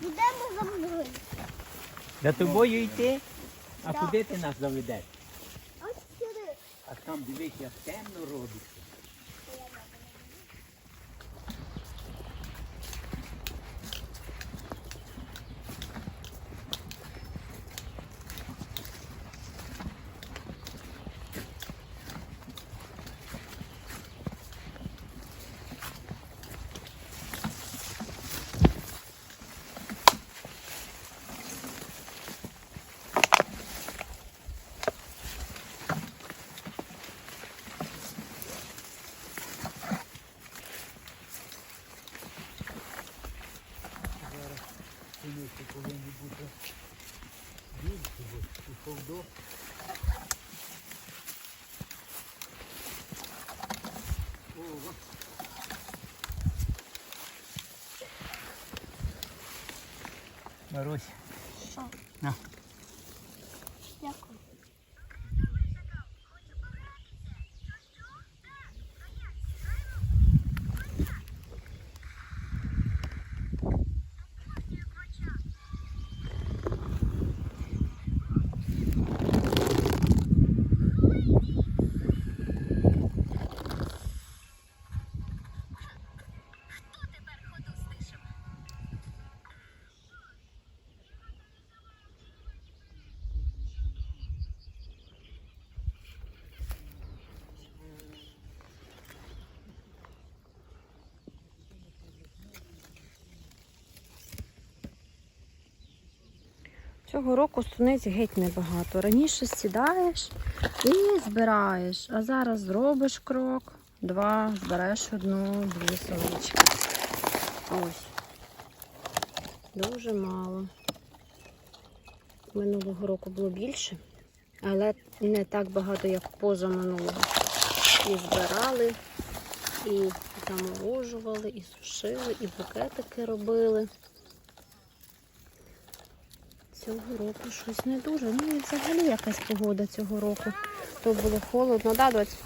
Йдемо за мною. За тобою йти? А куди ти нас заведеш? Ось сюди. А там дивись, як темно робиться. Марусь, на. Цього року суниць геть небагато. Раніше сідаєш і збираєш, а зараз зробиш крок, два, збереш одну, дві сонечки. Ось. Дуже мало. Минулого року було більше, але не так багато, як позаминулого. І збирали, і заморожували, і сушили, і букетики робили. Цього року щось не дуже. Ну і взагалі якась погода цього року. То було холодно, да, доць?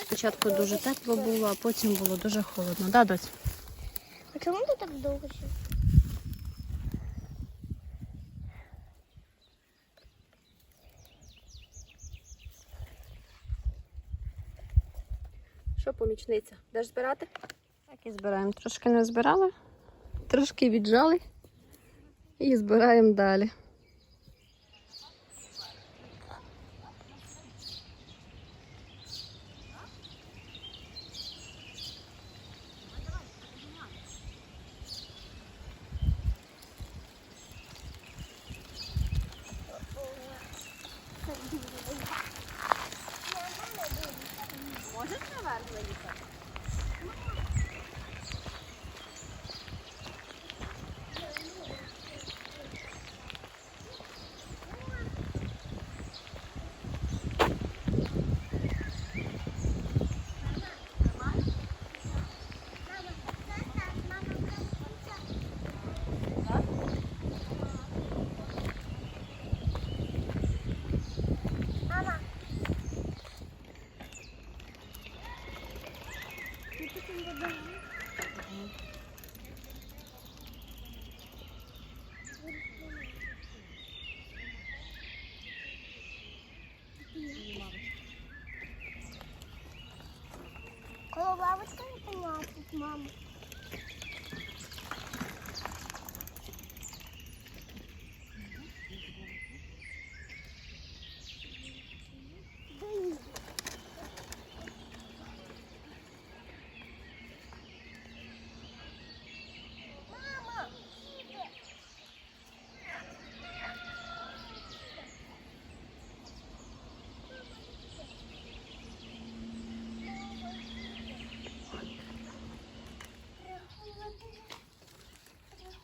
Спочатку дуже тепло було, а потім було дуже холодно, да, доць? А чому ти так довго ще? Що, помічниця? Даш збирати? Так і збираємо. Трошки не збирали, трошки віджали і збираємо далі. Можеш наверх виїхати? Мама. Коло лавочка не поняла тут, мама. Мама,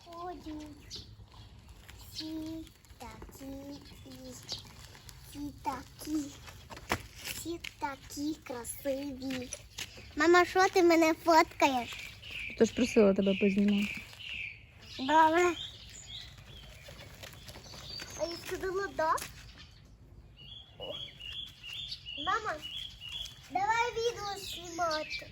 приходять всі такі, і всі такі, всі такі красиві. Мама, що ти мене фоткаєш? Хто ж просила тебе познімати? Добре. А я сказала да? Мама, давай відео знімати.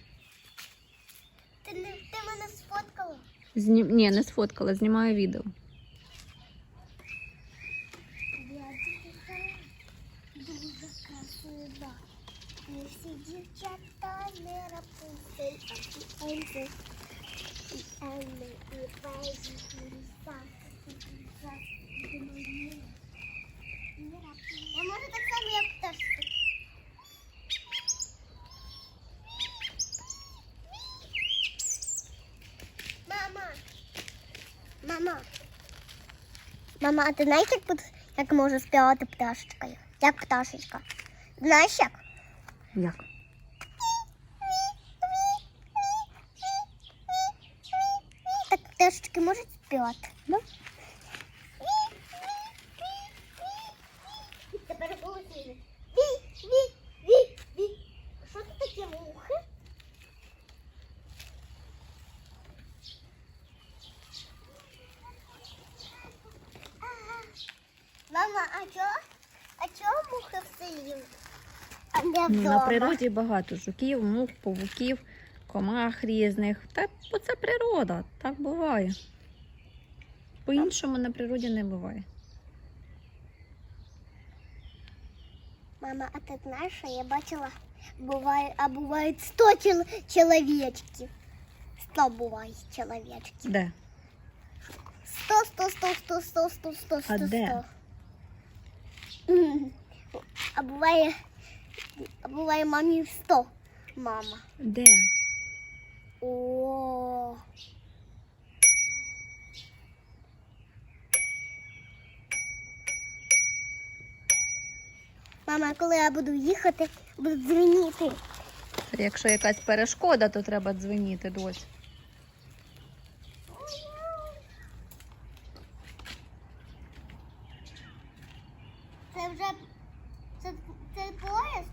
Ти, не, ти мене сфоткала? Зні... Ні, не сфоткала, знімаю відео. всі дівчата не рапунцель, а і Ельзи. І Елли, і Бейзі, і Ліса, і Ліса, і Марія. І Рапунцель. Я можу так само, як пташка. Мама. Мама. Мама, а ти знаєш, як, пут- як може співати пташечкою? Як пташечка? Знаєш як? Як? Так пташечки можуть співати? Да? Ну, на природі багато жуків, мух, павуків, комах різних. Та це природа, так буває. По-іншому на природі не буває. Мама, а ти знаєш, що я бачила, буває, а бувають сто чол чоловічків. 100 буває чоловічків. Де? Сто, сто, сто, сто, сто, сто, сто, сто, сто. А буває а буває мамі 100. Мама. Де? О. Мама, коли я буду їхати, буду дзвонити. Якщо якась перешкода, то треба дзвоніти дось. Це вже це, це поїзд?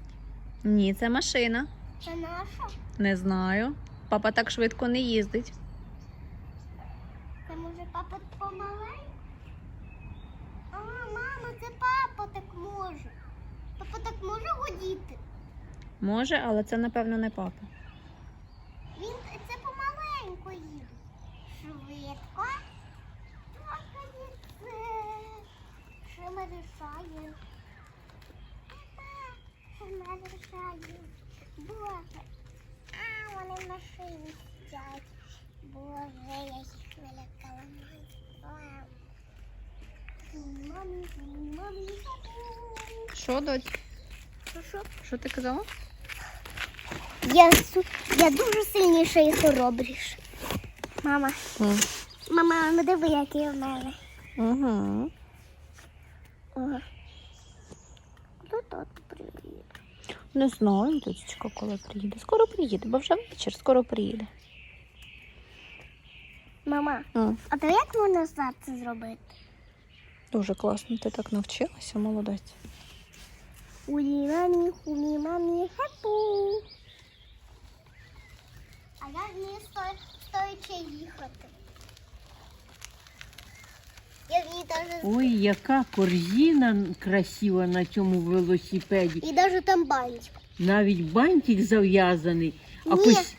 Ні, це машина. Це наша? Не знаю. Папа так швидко не їздить. Це може папа помаленьку? А, мама, це папа так може. Папа так може водіти. Може, але це напевно не папа. Він це помаленьку їде. Швидко. Трохи це. Що ми рішаємо? Боже. А, вони в машині сидять. Боже, я їх налякала. Мамі, мамі, Що, доць? Що, ти казала? Я, су- я дуже сильніша і хоробріша. Мама, мама, ну диви, який в мене. Угу. Ага. Хто тут? Не знаю, дочечка, коли приїде. Скоро приїде, бо вже вечір, скоро приїде. Мама, а то як можна це зробити? Дуже класно, ти так навчилася, молодець. Улі мамі, хулі мамі, хапу. А я вмію сто- стоячи їхати. Ой, яка корзина красива на цьому велосипеді. І навіть там бантик. Навіть бантик зав'язаний. А Ні. пос-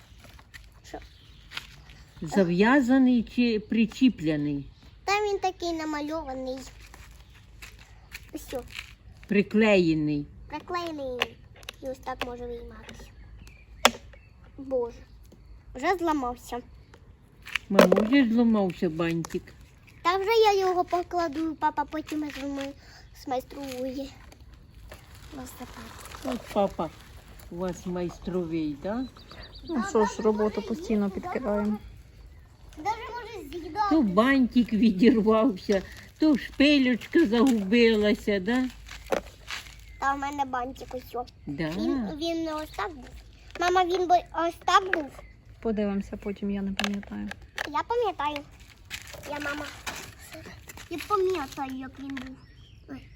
Зав'язаний чи причіпляний, Там він такий намальований. Ось, приклеєний. приклеєний. І ось так може вийматися. Боже, вже зламався. Мамо, вже зламався бантик. Та вже я його покладу, папа потім змай- змайструє. От папа у вас майстровий, так? Ну що ж, роботу постійно підкидаємо. Даже може То бантик відірвався, то шпилючка загубилася, да? Та в мене бантик ось. Да. Він, він не ось так був. Мама, він би ось так був. Подивимося потім, я не пам'ятаю. Я пам'ятаю. Я мама. Я пам'ятаю, як він був. Ой.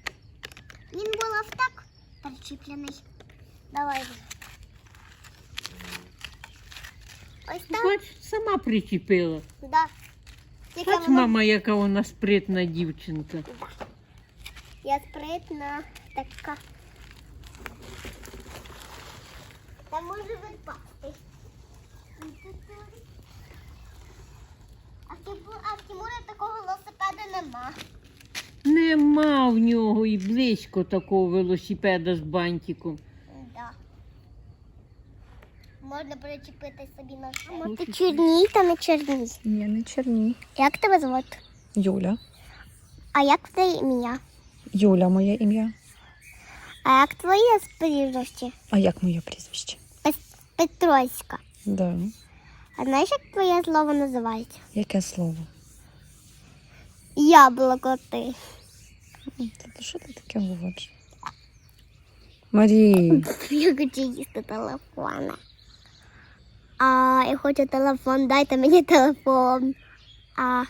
Він був ось так причіплений. Давай. вже. Ось так. Бач, сама причепила. Да. Тільки Бач, воно- мама, яка вона спритна дівчинка. Я спритна така. Та може відпасти. А в велосипеда нема. Нема в нього і близько такого велосипеда з бантиком. Да. Можна причепити собі на А ти чорній та не чорній. Ні, не черні. Як тебе звати? Юля. А як твоє ім'я? Юля моє ім'я. А як твоє спорідності? А як моє прізвище? Петроська. Да. А знаєш, як твоє слово називається? Яке слово? Яблуко ти. Та що ти таке говориш? Марій. Я хочу їсти телефон. А я хочу телефон, дайте мені телефон. А